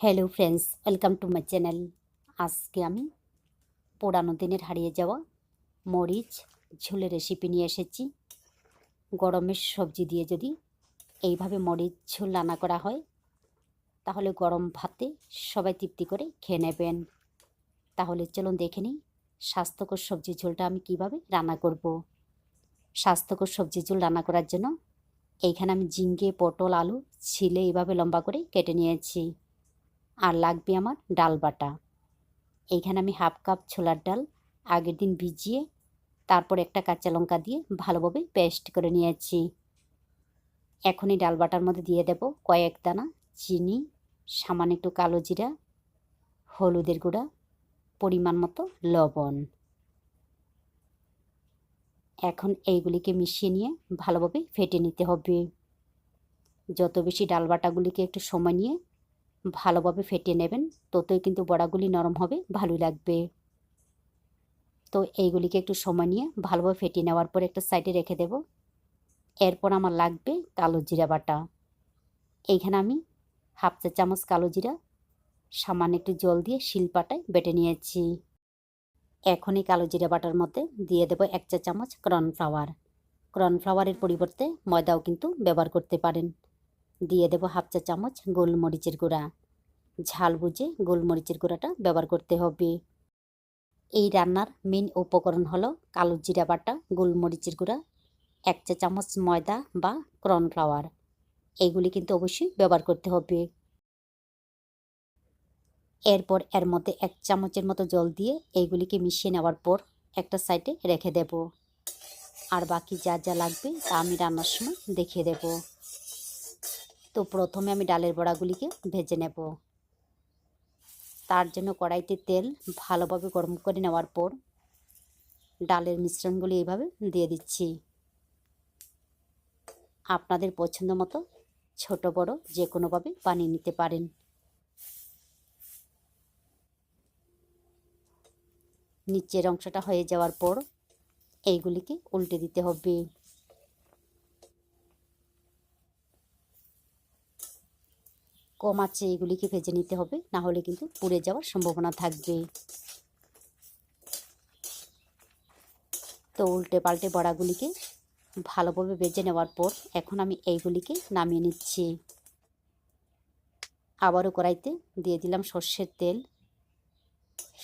Hello friends welcome to my channel আজকে আমি পুরানো দিনের হারিয়ে যাওয়া মরিচ ঝোলের রেসিপি নিয়ে এসেছি। গরমের সবজি দিয়ে যদি এইভাবে মরিচ ঝোল রান্না করা হয়, তাহলে গরম ভাতে সবাই তৃপ্তি করে খেয়ে নেবেন। তাহলে চলুন দেখে নিই স্বাস্থ্যকর সবজি ঝোলটা আমি কীভাবে রান্না করব। স্বাস্থ্যকর সবজি ঝোল রান্না করার জন্য এইখানে আমি ঝিঙ্গে পটল, আলু, ছিলে এইভাবে লম্বা করে কেটে নিয়েছি। আর লাগবে আমার ডাল বাটা। এইখানে আমি হাফ কাপ ছোলার ডাল, আগের দিন ভিজিয়ে তারপর একটা কাঁচা লঙ্কা দিয়ে ভালোভাবে পেস্ট করে নিয়েছি। এখন এই ডাল বাটার মধ্যে দিয়ে দেব কয়েক দানা চিনি, সামান্য একটু কালো জিরা, হলুদের গুঁড়া, পরিমাণ মতো লবণ। এখন এইগুলিকে মিশিয়ে নিয়ে ভালোভাবে ফেটে নিতে হবে। যত বেশি ডাল বাটাগুলিকে একটু সময় নিয়ে ভালোভাবে ফেটিয়ে নেবেন। ততই কিন্তু বড়াগুলি নরম হবে, ভালোই লাগবে। তো এইগুলিকে একটু সময় নিয়ে ভালোভাবে ফেটিয়ে নেওয়ার পর একটা সাইডে রেখে দেব। এরপর আমার লাগবে কালো জিরা বাটা। এইখানে আমি হাফ চা চামচ কালো জিরা, সামান্য একটু জল দিয়ে শিলপাটায় বেটে নিয়েছি। এখনই কালো জিরা বাটার মধ্যে দিয়ে দেবো এক চা চামচ কর্নফ্লাওয়ার। কর্নফ্লাওয়ারের পরিবর্তে ময়দাও কিন্তু ব্যবহার করতে পারেন। দিয়ে দেবো হাফ চা চামচ গোলমরিচের গুঁড়া। ঝাল বুঝে গোলমরিচের গুঁড়াটা ব্যবহার করতে হবে। এই রান্নার মেন উপকরণ হলো কালো জিরা বাটা, গোলমরিচের গুঁড়া, এক চা চামচ ময়দা বা কর্নফ্লাওয়ার। এইগুলি কিন্তু অবশ্যই ব্যবহার করতে হবে। এরপর এর মধ্যে এক চামচের মতো জল দিয়ে এইগুলিকে মিশিয়ে নেওয়ার পর একটা সাইডে রেখে দেব। আর বাকি যা যা লাগবে তা আমি রান্নার সময় দেখিয়ে দেব। তো প্রথমে আমি ডালের বড়াগুলিকে ভেজে নেব। তার জন্য কড়াইতে তেল ভালোভাবে গরম করে নেওয়ার পর ডালের মিশ্রণগুলি এইভাবে দিয়ে দিচ্ছি। আপনাদের পছন্দ মতো ছোটো, বড় যে কোনোভাবে বানিয়ে নিতে পারেন। নিচের অংশটা হয়ে যাওয়ার পর এইগুলিকে উল্টে দিতে হবে। কম আছে, এগুলিকে ভেজে নিতে হবে, না হলে কিন্তু পুড়ে যাওয়ার সম্ভাবনা থাকবে। তো উল্টে পাল্টে বড়াগুলিকে ভালোভাবে ভেজে নেওয়ার পর এখন আমি এইগুলিকে নামিয়ে নিচ্ছি। আবারও কড়াইতে দিয়ে দিলাম সর্ষের তেল।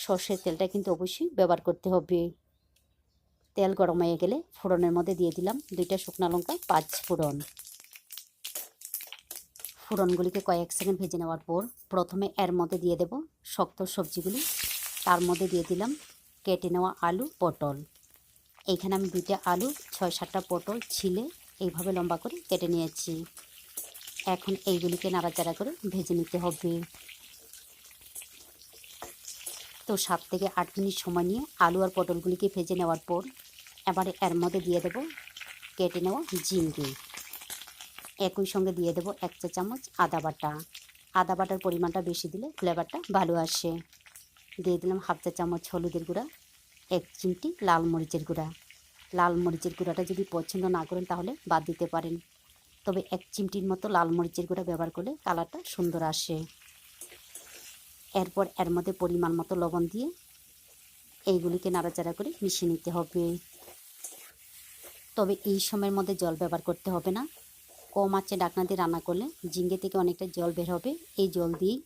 সর্ষের তেলটা কিন্তু অবশ্যই ব্যবহার করতে হবে। তেল গরম হয়ে গেলে ফোড়নের মধ্যে দিয়ে দিলাম দুইটা শুকনো লঙ্কা, পাঁচ ফোড়ন। ফোড়নগুলিকে কয়েক সেকেন্ড ভেজে নেওয়ার পর প্রথমে এর মধ্যে দিয়ে দেব শক্ত সবজিগুলি। তার মধ্যে দিয়ে দিলাম কেটে নেওয়া আলু, পটল। এইখানে আমি দুইটা আলু, ছয় সাতটা পটল, ছিলে এইভাবে লম্বা করে কেটে নিয়েছি। এখন এইগুলিকে নাড়াচাড়া করে ভেজে নিতে হবে। তো সাত থেকে আট মিনিট সময় নিয়ে আলু আর পটলগুলিকে ভেজে নেওয়ার পর এবারে এর মধ্যে দিয়ে দেব কেটে নেওয়া ঝিঙ্গি। একই সঙ্গে দিয়ে দেব এক চা চামচ আদা বাটা। আদা বাটার পরিমাণটা বেশি দিলে ফ্লেভারটা ভালো আসে। দিয়ে দিলাম হাফ চা চামচ হলুদের গুঁড়া, এক চিমটি লাল মরিচের গুঁড়া। লাল মরিচের গুঁড়াটা যদি পছন্দ না করেন তাহলে বাদ দিতে পারেন। তবে এক চিমটির মতো লাল মরিচের গুঁড়া ব্যবহার করলে কালারটা সুন্দর আসে। এরপর এর মধ্যে পরিমাণ মতো লবণ দিয়ে এইগুলিকে নাড়াচাড়া করে মিশিয়ে নিতে হবে। তবে এই সময়ের মধ্যে জল ব্যবহার করতে হবে না। কম আছে ডাকনা দিয়ে রান্না করলে ঝিঙ্গে থেকে অনেকটা জল বের হবে। এই জল দিয়েই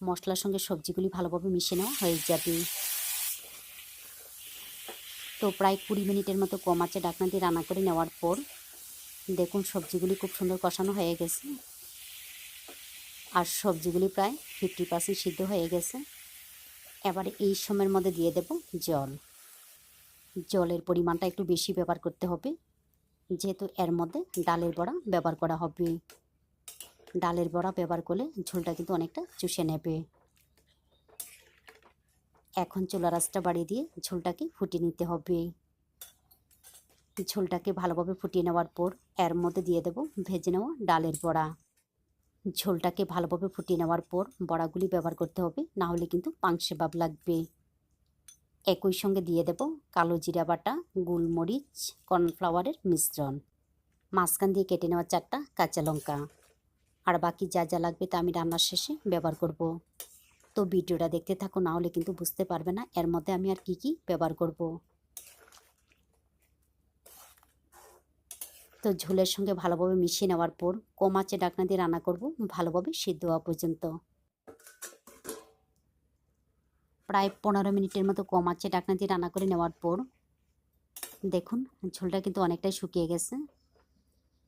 মশলার সঙ্গে সবজিগুলি ভালোভাবে মিশে নেওয়া হয়ে যাবে। তো প্রায় কুড়ি মিনিটের মতো কম আছে ডাকনা দিয়ে রান্না করে নেওয়ার পর দেখুন সবজিগুলি খুব সুন্দর কষানো হয়ে গেছে। আর সবজিগুলি প্রায় ফিফটি পার্সেন্ট সিদ্ধ হয়ে গেছে। এবার এই সময়ের মধ্যে দিয়ে দেব জল। জলের পরিমাণটা একটু বেশি ব্যবহার করতে হবে। যেহেতু এর মধ্যে ডালের বড়া ব্যবহার করা হবে। ডালের বড়া ব্যবহার করলে ঝোলটা কিন্তু অনেকটা চুষে নেবে। এখন চুলা রাসটা বাড়িয়ে দিয়ে ঝোলটাকে ফুটিয়ে নিতে হবে। ঝোলটাকে ভালোভাবে ফুটিয়ে নেওয়ার পর এর মধ্যে দিয়ে দেব ভেজে নেওয়া ডালের বড়া। ঝোলটাকে ভালোভাবে ফুটিয়ে নেওয়ার পর বড়াগুলি ব্যবহার করতে হবে, না হলে কিন্তু পাংশে ভাব লাগবে। একই সঙ্গে দিয়ে দেব কালো জিরা বাটা, গোলমরিচ, কর্নফ্লাওয়ারের মিশ্রণ। মাঝখান দিয়ে কেটে নেওয়া চারটা কাঁচা লঙ্কা। আর বাকি যা যা লাগবে তা আমি রান্নার শেষে ব্যবহার করব। তো ভিডিওটা দেখতে থাকো, না হলে কিন্তু বুঝতে পারবে না এর মধ্যে আমি আর কি কি ব্যবহার করব। তো ঝোলের সঙ্গে ভালোভাবে মিশিয়ে নেওয়ার পর কম আঁচে ডাকনা দিয়ে রান্না করব, ভালোভাবে সিদ্ধ হওয়া পর্যন্ত। প্রায় পনেরো মিনিটের মতো কম আঁচে ডাকনা দিয়ে রান্না করে নেওয়ার পর। দেখুন, ঝোলটা কিন্তু অনেকটাই শুকিয়ে গেছে।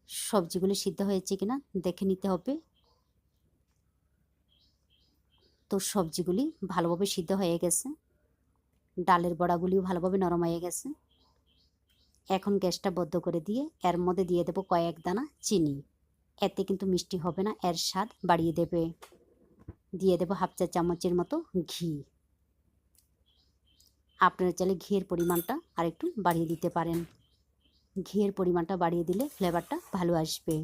সবজিগুলি সিদ্ধ হয়েছে কিনা দেখে নিতে হবে। তো সবজিগুলি ভালোভাবে সিদ্ধ হয়ে গেছে। ডালের বড়াগুলিও ভালোভাবে নরম হয়ে গেছে। এখন গ্যাসটা বদ্ধ করে দিয়ে এর মধ্যে দিয়ে দেবো কয়েক দানা চিনি। এতে কিন্তু মিষ্টি হবে না, এর স্বাদ বাড়িয়ে দেবে। দিয়ে দেবো হাফ চা চামচের মতো ঘি। আপনারা চাইলে ঘিয়ের পরিমাণটা আরেকটু বাড়িয়ে দিতে পারেন। ঘিয়ের পরিমাণটা বাড়িয়ে দিলে ফ্লেভারটা ভালো আসবে।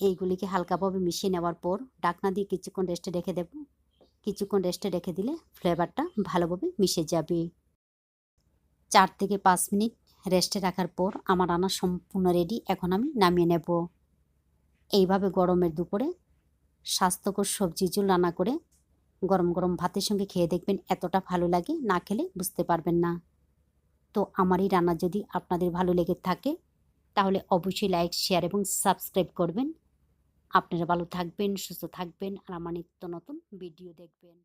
এইগুলিকে হালকাভাবে মিশিয়ে নেওয়ার পর ডাকনা দিয়ে কিছুক্ষণ রেস্টে রেখে দেব। কিছুক্ষণ রেস্টে রেখে দিলে ফ্লেভারটা ভালোভাবে মিশে যাবে। চার থেকে পাঁচ মিনিট রেস্টে রাখার পর আমার রান্না সম্পূর্ণ রেডি এখন আমি নামিয়ে নেব। এইভাবে গরমের দুপুরে স্বাস্থ্যকর সবজি ঝোল রান্না করে গরম গরম ভাতের সঙ্গে খেয়ে দেখবেন এতটা ভালো লাগে, না খেলে বুঝতে পারবেন না। তো আমার এই রান্না যদি আপনাদের ভালো লেগে থাকে, তাহলে অবশ্যই লাইক শেয়ার এবং সাবস্ক্রাইব করবেন। আপনারা ভালো থাকবেন, সুস্থ থাকবেন, আর আমার নিত্য নতুন ভিডিও দেখবেন।